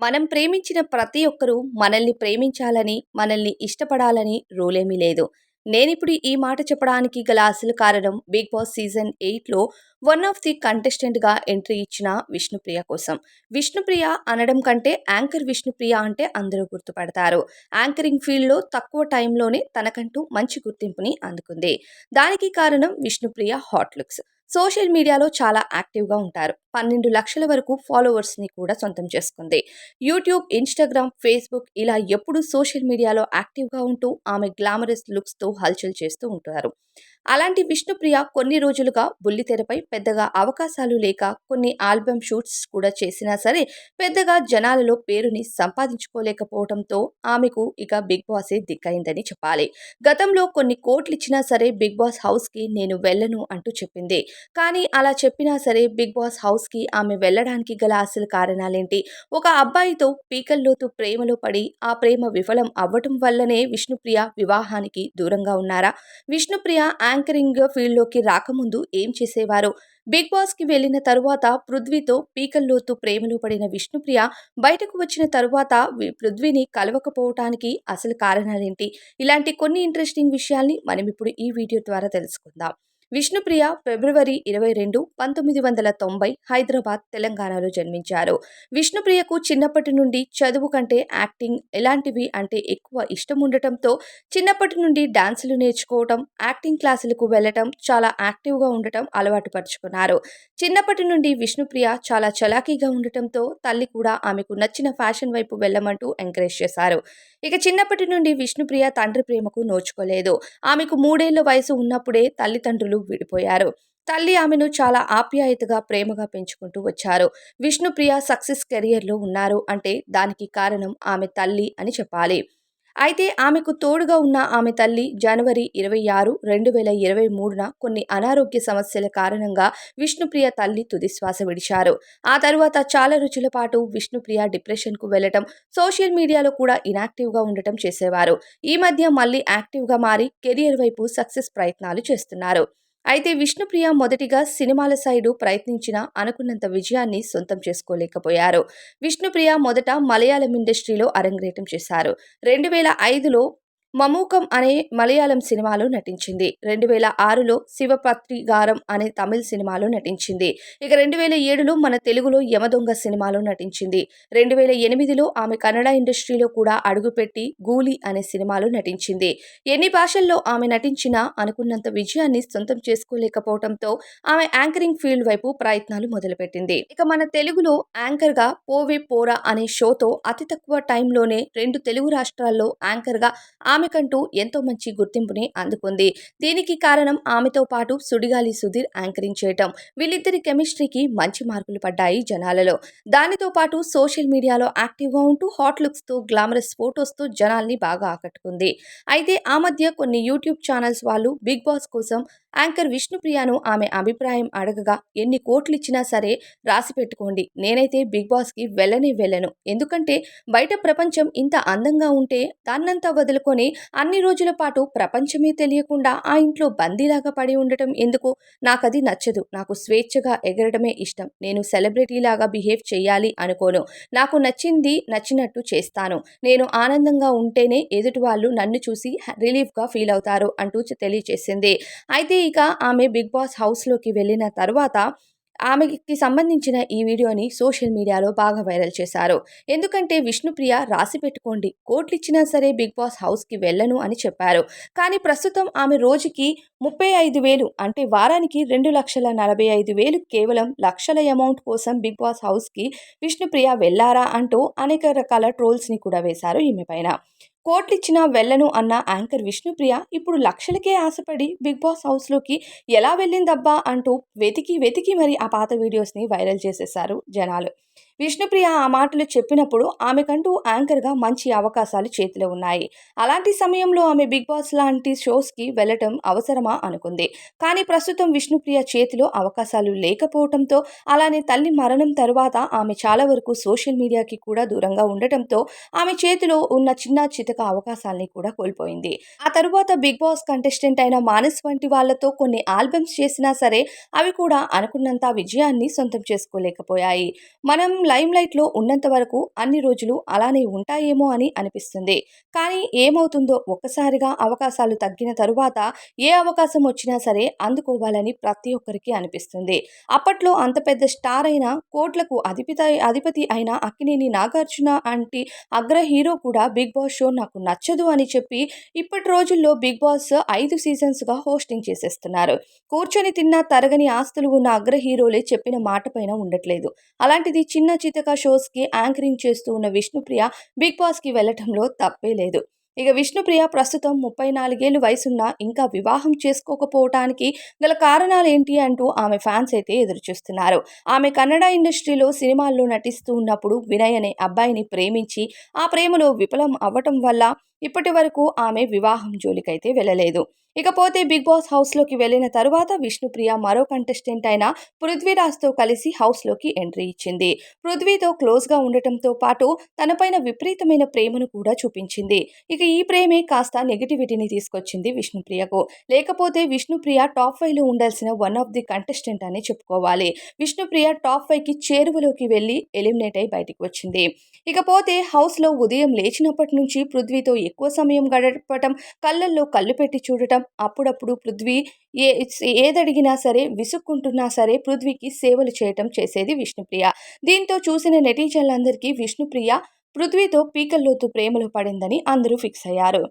మనం ప్రేమించిన ప్రతి ఒక్కరూ మనల్ని ప్రేమించాలని, మనల్ని ఇష్టపడాలని రూలేమీ లేదు. నేనిప్పుడు ఈ మాట చెప్పడానికి గల అసలు కారణం 'బిగ్ బాస్' సీజన్ ఎయిట్లో వన్ ఆఫ్ ది కంటెస్టెంట్‌గా ఎంట్రీ ఇచ్చిన విష్ణుప్రియ కోసం. విష్ణుప్రియ అనడం కంటే యాంకర్ విష్ణుప్రియ అంటే అందరూ గుర్తుపడతారు. యాంకరింగ్ ఫీల్డ్‌లో తక్కువ టైంలోనే తనకంటూ మంచి గుర్తింపుని అందుకుంది. దానికి కారణం విష్ణుప్రియ హాట్ లుక్స్. సోషల్ మీడియాలో చాలా యాక్టివ్‌గా ఉంటారు. పన్నెండు లక్షల వరకు ఫాలోవర్స్‌ని కూడా సొంతం చేసుకుంది. యూట్యూబ్, ఇన్‌స్టాగ్రామ్, ఫేస్‌బుక్ ఇలా ఎప్పుడూ సోషల్ మీడియాలో యాక్టివ్‌గా ఉంటూ ఆమె గ్లామరస్ లుక్స్‌తో హల్చల్ చేస్తూ ఉంటారు. అలాంటి విష్ణుప్రియ కొన్ని రోజులుగా బుల్లితెరపై పెద్దగా అవకాశాలు లేక కొన్ని ఆల్బమ్ షూట్స్ కూడా చేసినా సరే పెద్దగా జనాలలో పేరుని సంపాదించుకోలేకపోవడంతో ఆమెకు ఇక బిగ్ బాసే దిక్కైందని చెప్పాలి. గతంలో కొన్ని కోట్లు ఇచ్చినా సరే బిగ్ బాస్ హౌస్‌కి నేను వెళ్ళను అంటూ చెప్పింది. కానీ అలా చెప్పినా సరే బిగ్ బాస్ హౌస్‌కి ఆమె వెళ్ళడానికి గల అసలు కారణాలేంటి? ఒక అబ్బాయితో పీకల్లోతు ప్రేమలో పడి ఆ ప్రేమ విఫలం అవ్వటం వల్లనే విష్ణుప్రియ వివాహానికి దూరంగా ఉన్నారా? విష్ణుప్రియ యాంకరింగ్ ఫీల్డ్‌లోకి రాకముందు ఏం చేసేవారు? బిగ్ బాస్‌కి వెళ్ళిన తరువాత పృథ్వీతో పీకల్లోతు ప్రేమలో పడిన విష్ణుప్రియ బయటకు వచ్చిన తరువాత పృథ్వీని కలవకపోవటానికి అసలు కారణాలేంటి? ఇలాంటి కొన్ని ఇంట్రెస్టింగ్ విషయాల్ని మనం ఇప్పుడు ఈ వీడియో ద్వారా తెలుసుకుందాం. విష్ణుప్రియ ఫిబ్రవరి ఇరవై రెండు, పంతొమ్మిది వందల తొంభై హైదరాబాద్, తెలంగాణలో జన్మించారు. విష్ణుప్రియకు చిన్నప్పటి నుండి చదువు కంటే యాక్టింగ్ ఎలాంటివి అంటే ఎక్కువ ఇష్టం ఉండటంతో చిన్నప్పటి నుండి డాన్సులు నేర్చుకోవటం, యాక్టింగ్ క్లాసులకు వెళ్ళటం, చాలా యాక్టివ్‌గా ఉండటం అలవాటు పరుచుకున్నారు. చిన్నప్పటి నుండి విష్ణుప్రియ చాలా చలాకీగా ఉండటంతో తల్లి కూడా ఆమెకు నచ్చిన ఫ్యాషన్ వైపు వెళ్ళమంటూ ఎంకరేజ్ చేశారు. ఇక చిన్నప్పటి నుండి విష్ణుప్రియ తండ్రి ప్రేమకు నోచుకోలేదు. ఆమెకు మూడేళ్ళ వయసు ఉన్నప్పుడే తల్లిదండ్రులు విడిపోయారు. తల్లి ఆమెను చాలా ఆప్యాయతగా, ప్రేమగా పెంచుకుంటూ వచ్చారు. విష్ణుప్రియ సక్సెస్ కెరియర్‌లో ఉన్నారు అంటే దానికి కారణం ఆమె తల్లి అని చెప్పాలి. అయితే ఆమెకు తోడుగా ఉన్న ఆమె తల్లి జనవరి ఇరవై ఆరు, రెండు వేల ఇరవై మూడున కొన్ని అనారోగ్య సమస్యల కారణంగా విష్ణుప్రియ తల్లి తుదిశ్వాస విడిచారు. ఆ తరువాత చాలా రోజుల పాటు విష్ణుప్రియ డిప్రెషన్‌కు వెళ్ళటం, సోషల్ మీడియాలో కూడా ఇనాక్టివ్‌గా ఉండటం చేసేవారు. ఈ మధ్య మళ్ళీ యాక్టివ్‌గా మారి కెరియర్ వైపు సక్సెస్ ప్రయత్నాలు చేస్తున్నారు. అయితే విష్ణుప్రియ మొదటిగా సినిమాల సైడు ప్రయత్నించినా అనుకున్నంత విజయాన్ని సొంతం చేసుకోలేకపోయారు. విష్ణుప్రియ మొదట మలయాళం ఇండస్ట్రీలో అరంగేటం చేశారు. రెండు వేల ఐదులో మమూకం అనే మలయాళం సినిమాలో నటించింది. రెండు వేల ఆరులో శివపత్రిగారం అనే తమిళ్ సినిమాలో నటించింది. ఇక రెండు వేల ఏడులో మన తెలుగులో యమదొంగ సినిమాలో నటించింది. రెండు వేల ఎనిమిదిలో ఆమె కన్నడ ఇండస్ట్రీలో కూడా అడుగుపెట్టి గూలీ అనే సినిమాలో నటించింది. ఎన్ని భాషల్లో ఆమె నటించినా అనుకున్నంత విజయాన్ని సొంతం చేసుకోలేకపోవటంతో ఆమె యాంకరింగ్ ఫీల్డ్ వైపు ప్రయత్నాలు మొదలుపెట్టింది. ఇక మన తెలుగులో యాంకర్‌గా పోవే పోరా అనే షోతో అతి తక్కువ టైంలోనే రెండు తెలుగు రాష్ట్రాల్లో యాంకర్‌గా ఆమెకంటూ ఎంతో మంచి గుర్తింపుని అందుకుంది. దీనికి కారణం ఆమెతో పాటు సుడిగాలి సుధీర్ యాంకరింగ్ చేయటం. వీళ్ళిద్దరి కెమిస్ట్రీకి మంచి మార్కులు పడ్డాయి జనాలలో. దానితో పాటు సోషల్ మీడియాలో యాక్టివ్‌గా ఉంటూ హాట్ లుక్స్‌తో, గ్లామరస్ ఫోటోస్‌తో జనాల్ని బాగా ఆకట్టుకుంది. అయితే ఆ మధ్య కొన్ని యూట్యూబ్ ఛానల్స్ వాళ్ళు బిగ్ బాస్ కోసం యాంకర్ విష్ణుప్రియను ఆమె అభిప్రాయం అడగగా ఎన్ని కోట్లిచ్చినా సరే రాసి పెట్టుకోండి నేనైతే బిగ్ బాస్‌కి వెళ్ళనే వెళ్ళను. ఎందుకంటే బయట ప్రపంచం ఇంత అందంగా ఉంటే దాన్నంతా వదులుకొని అన్ని రోజుల పాటు ప్రపంచమే తెలియకుండా ఆ ఇంట్లో బందీలాగా పడి ఉండటం ఎందుకు? నాకది నచ్చదు. నాకు స్వేచ్ఛగా ఎగరడమే ఇష్టం. నేను సెలబ్రిటీలాగా బిహేవ్ చేయాలి అనుకోను. నాకు నచ్చింది నచ్చినట్టు చేస్తాను. నేను ఆనందంగా ఉంటేనే ఎదుటివాళ్ళు నన్ను చూసి రిలీఫ్‌గా ఫీల్ అవుతారు అంటూ తెలియచేసింది. అయితే ఇక ఆమె బిగ్ బాస్ హౌస్‌లోకి వెళ్ళిన తర్వాత ఆమెకి సంబంధించిన ఈ వీడియోని సోషల్ మీడియాలో బాగా వైరల్ చేశారు. ఎందుకంటే విష్ణుప్రియ రాసి పెట్టుకోండి కోట్లిచ్చినా సరే బిగ్ బాస్ హౌస్‌కి వెళ్ళను అని చెప్పారు. కానీ ప్రస్తుతం ఆమె రోజుకి ముప్పై ఐదు వేలు అంటే వారానికి రెండు లక్షల నలభై ఐదు వేలు కేవలం లక్షల అమౌంట్ కోసం బిగ్ బాస్ హౌస్‌కి విష్ణుప్రియ వెళ్ళారా అంటూ అనేక రకాల ట్రోల్స్‌ని కూడా వేశారు ఈమె పైన. కోట్లిచ్చినా వెళ్ళను అన్న యాంకర్ విష్ణుప్రియ ఇప్పుడు లక్షలకే ఆశపడి బిగ్ బాస్ హౌస్‌లోకి ఎలా వెళ్ళిందబ్బా అంటూ వెతికి వెతికి మరి ఆ పాత వీడియోస్‌ని వైరల్ చేసేశారు జనాలు. విష్ణుప్రియ ఆ మాటలు చెప్పినప్పుడు ఆమెకంటూ యాంకర్‌గా మంచి అవకాశాలు చేతిలో ఉన్నాయి. అలాంటి సమయంలో ఆమె బిగ్ బాస్ లాంటి షోస్‌కి వెళ్ళటం అవసరమా అనుకుంది. కానీ ప్రస్తుతం విష్ణుప్రియ చేతిలో అవకాశాలు లేకపోవటంతో అలానే తల్లి మరణం తరువాత ఆమె చాలా వరకు సోషల్ మీడియాకి కూడా దూరంగా ఉండటంతో ఆమె చేతిలో ఉన్న చిన్నా చితక అవకాశాల్ని కూడా కోల్పోయింది. ఆ తరువాత బిగ్ బాస్ కంటెస్టెంట్ అయిన మానస్ వంటి వాళ్ళతో కొన్ని ఆల్బమ్స్ చేసినా సరే అవి కూడా అనుకున్నంత విజయాన్ని సొంతం చేసుకోలేకపోయాయి. మనం లైమ్లైట్లో ఉన్నంత వరకు అన్ని రోజులు అలానే ఉంటాయేమో అని అనిపిస్తుంది. కానీ ఏమవుతుందో ఒక్కసారిగా అవకాశాలు తగ్గిన తరువాత ఏ అవకాశం వచ్చినా సరే అందుకోవాలని ప్రతి ఒక్కరికి అనిపిస్తుంది. అప్పట్లో అంత పెద్ద స్టార్ అయిన కోట్లకు అధిపతి అధిపతి అయిన అక్కినేని నాగార్జున అంటి అగ్ర హీరో కూడా బిగ్ బాస్ షో నాకు నచ్చదు అని చెప్పి ఇప్పటి రోజుల్లో బిగ్ బాస్ ఐదు సీజన్స్గా హోస్టింగ్ చేసేస్తున్నారు. కూర్చొని తిన్న తరగని ఆస్తులు ఉన్న అగ్ర హీరోలే చెప్పిన మాట పైన ఉండట్లేదు. అలాంటిది చిన్న చితక షోస్కి యాంకరింగ్ చేస్తూ ఉన్న విష్ణుప్రియ బిగ్ బాస్కి వెళ్ళటంలో తప్పే లేదు. ఇక విష్ణుప్రియ ప్రస్తుతం ముప్పై నాలుగేళ్ళు వయసున్న ఇంకా వివాహం చేసుకోకపోవటానికి గల కారణాలు ఏంటి అంటూ ఆమె ఫ్యాన్స్ అయితే ఎదురుచూస్తున్నారు. ఆమె కన్నడ ఇండస్ట్రీలో సినిమాల్లో నటిస్తూ ఉన్నప్పుడు వినయ్ అనే అబ్బాయిని ప్రేమించి ఆ ప్రేమలో విఫలం అవ్వటం వల్ల ఇప్పటి వరకు ఆమె వివాహం జోలికైతే వెళ్ళలేదు. ఇకపోతే బిగ్ బాస్ హౌస్లోకి వెళ్ళిన తరువాత విష్ణుప్రియ మరో కంటెస్టెంట్ అయిన పృథ్వీరాజ్తో కలిసి హౌస్లోకి ఎంట్రీ ఇచ్చింది. పృథ్వీతో క్లోజ్గా ఉండటంతో పాటు తనపైన విపరీతమైన ప్రేమను కూడా చూపించింది. ఇక ఈ ప్రేమే కాస్త నెగిటివిటీని తీసుకొచ్చింది విష్ణుప్రియకు. లేకపోతే విష్ణుప్రియ టాప్ ఫైవ్లో ఉండాల్సిన వన్ ఆఫ్ ది కంటెస్టెంట్ అని చెప్పుకోవాలి. విష్ణుప్రియ టాప్ ఫైవ్కి చేరువలోకి వెళ్ళి ఎలిమినేట్ అయి బయటికి వచ్చింది. ఇకపోతే హౌస్లో ఉదయం లేచినప్పటి నుంచి పృథ్వీతో ఎక్కువ సమయం గడపటం కళ్ళల్లో కళ్ళు పెట్టి చూడటం అప్పుడప్పుడు పృథ్వీ ఏ ఏదడిగినా సరే విసుక్కుంటున్నా సరే పృథ్వీకి సేవలు చేయటం చేసేది విష్ణుప్రియ. దీంతో చూసిన నెటిజన్లందరికీ విష్ణుప్రియ పృథ్వీతో పీకల్లోతు ప్రేమలో పడిందని అందరూ ఫిక్స్ అయ్యారు.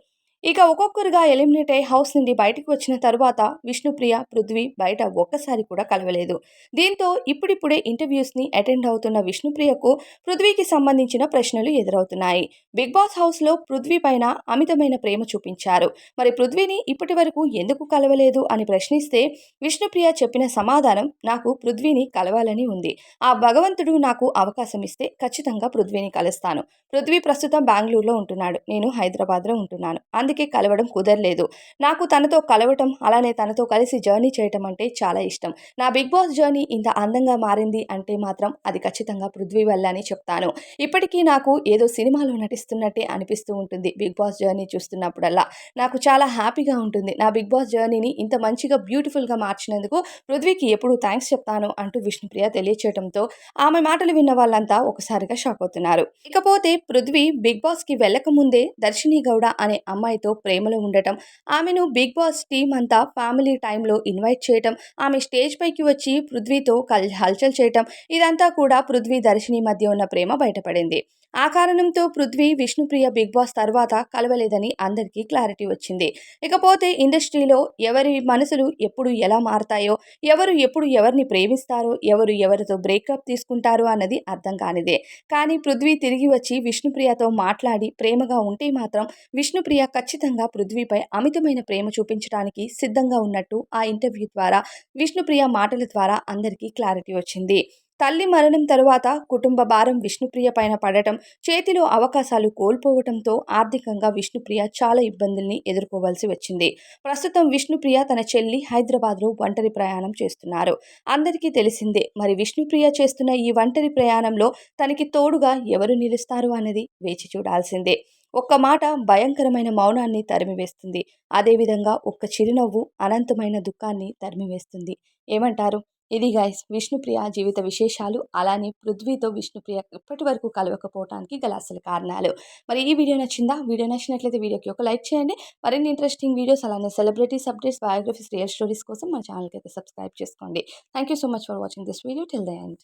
ఇక ఒక్కొక్కరుగా ఎలిమినేట్ అయ్యి హౌస్ నుండి బయటకు వచ్చిన తరువాత విష్ణుప్రియ పృథ్వీ బయట ఒక్కసారి కూడా కలవలేదు. దీంతో ఇప్పుడిప్పుడే ఇంటర్వ్యూస్ని అటెండ్ అవుతున్న విష్ణుప్రియకు పృథ్వీకి సంబంధించిన ప్రశ్నలు ఎదురవుతున్నాయి. బిగ్ బాస్ హౌస్లో పృథ్వీ పైన అమితమైన ప్రేమ చూపించారు. మరి పృథ్వీని ఇప్పటి వరకు ఎందుకు కలవలేదు అని ప్రశ్నిస్తే విష్ణుప్రియ చెప్పిన సమాధానం నాకు పృథ్వీని కలవాలని ఉంది. ఆ భగవంతుడు నాకు అవకాశం ఇస్తే ఖచ్చితంగా పృథ్వీని కలుస్తాను. పృథ్వీ ప్రస్తుతం బెంగళూరులో ఉంటున్నాడు. నేను హైదరాబాద్లో ఉంటున్నాను. అందుకే ఇప్పటికీ కలవడం కుదరలేదు. నాకు తనతో కలవటం అలానే తనతో కలిసి జర్నీ చేయటం అంటే చాలా ఇష్టం. నా బిగ్ బాస్ జర్నీ ఇంత అందంగా మారింది అంటే మాత్రం అది ఖచ్చితంగా పృథ్వీ వల్ల అని చెప్తాను. ఇప్పటికీ నాకు ఏదో సినిమాలో నటిస్తున్నట్టే అనిపిస్తూ ఉంటుంది బిగ్ బాస్ జర్నీ చూస్తున్నప్పుడల్లా. నాకు చాలా హ్యాపీగా ఉంటుంది. నా బిగ్ బాస్ జర్నీని ఇంత మంచిగా బ్యూటిఫుల్గా మార్చినందుకు పృథ్వీకి ఎప్పుడు థ్యాంక్స్ చెప్తాను అంటూ విష్ణుప్రియ తెలియచేయడంతో ఆమె మాటలు విన్న వాళ్ళంతా ఒకసారిగా షాక్ అవుతున్నారు. ఇకపోతే పృథ్వీ బిగ్ బాస్కి వెళ్ళకముందే దర్శిని గౌడ అనే అమ్మాయితో అమ్మాయితో ప్రేమలో ఉండటం ఆమెను బిగ్ బాస్ టీం అంతా ఫ్యామిలీ టైంలో ఇన్వైట్ చేయటం ఆమె స్టేజ్ పైకి వచ్చి పృథ్వీతో కల్ హల్చల్ చేయటం ఇదంతా కూడా పృథ్వీ దర్శిని మధ్య ఉన్న ప్రేమ బయటపడింది. ఆ కారణంతో పృథ్వీ విష్ణుప్రియ బిగ్ బాస్ తర్వాత కలవలేదని అందరికీ క్లారిటీ వచ్చింది. ఇకపోతే ఇండస్ట్రీలో ఎవరి మనసులు ఎప్పుడు ఎలా మారతాయో ఎవరు ఎప్పుడు ఎవరిని ప్రేమిస్తారో ఎవరు ఎవరితో బ్రేకప్ తీసుకుంటారో అన్నది అర్థం కానిదే. కానీ పృథ్వీ తిరిగి వచ్చి విష్ణుప్రియతో మాట్లాడి ప్రేమగా ఉంటే మాత్రం విష్ణుప్రియ ఖచ్చితంగా పృథ్వీపై అమితమైన ప్రేమ చూపించడానికి సిద్ధంగా ఉన్నట్టు ఆ ఇంటర్వ్యూ ద్వారా విష్ణుప్రియ మాటల ద్వారా అందరికీ క్లారిటీ వచ్చింది. తల్లి మరణం తరువాత కుటుంబ భారం విష్ణుప్రియ పైన పడటం చేతిలో అవకాశాలు కోల్పోవటంతో ఆర్థికంగా విష్ణుప్రియ చాలా ఇబ్బందుల్ని ఎదుర్కోవాల్సి వచ్చింది. ప్రస్తుతం విష్ణుప్రియ తన చెల్లి హైదరాబాద్లో ఒంటరి ప్రయాణం చేస్తున్నారు. అందరికీ తెలిసిందే మరి విష్ణుప్రియ చేస్తున్న ఈ ఒంటరి ప్రయాణంలో తనకి తోడుగా ఎవరు నిలుస్తారు అన్నది వేచి చూడాల్సిందే. ఒక్క మాట భయంకరమైన మౌనాన్ని తరిమివేస్తుంది. అదేవిధంగా ఒక్క చిరునవ్వు అనంతమైన దుఃఖాన్ని తరిమివేస్తుంది. ఏమంటారు? ఇది గైస్ విష్ణుప్రియ జీవిత విశేషాలు అలానే పృథ్వీతో విష్ణుప్రియ ఇప్పటి వరకు కలవకపోవడానికి గల అసలు కారణాలు. మరి ఈ వీడియో నచ్చిందా? వీడియో నచ్చినట్లయితే వీడియోకి ఒక లైక్ చేయండి. మరిన్ని ఇంట్రెస్టింగ్ వీడియోస్ అలానే celebrities updates biographies real stories కోసం మా ఛానల్కి అయితే సబ్స్క్రైబ్ చేసుకోండి. Thank you so much for watching this video till the end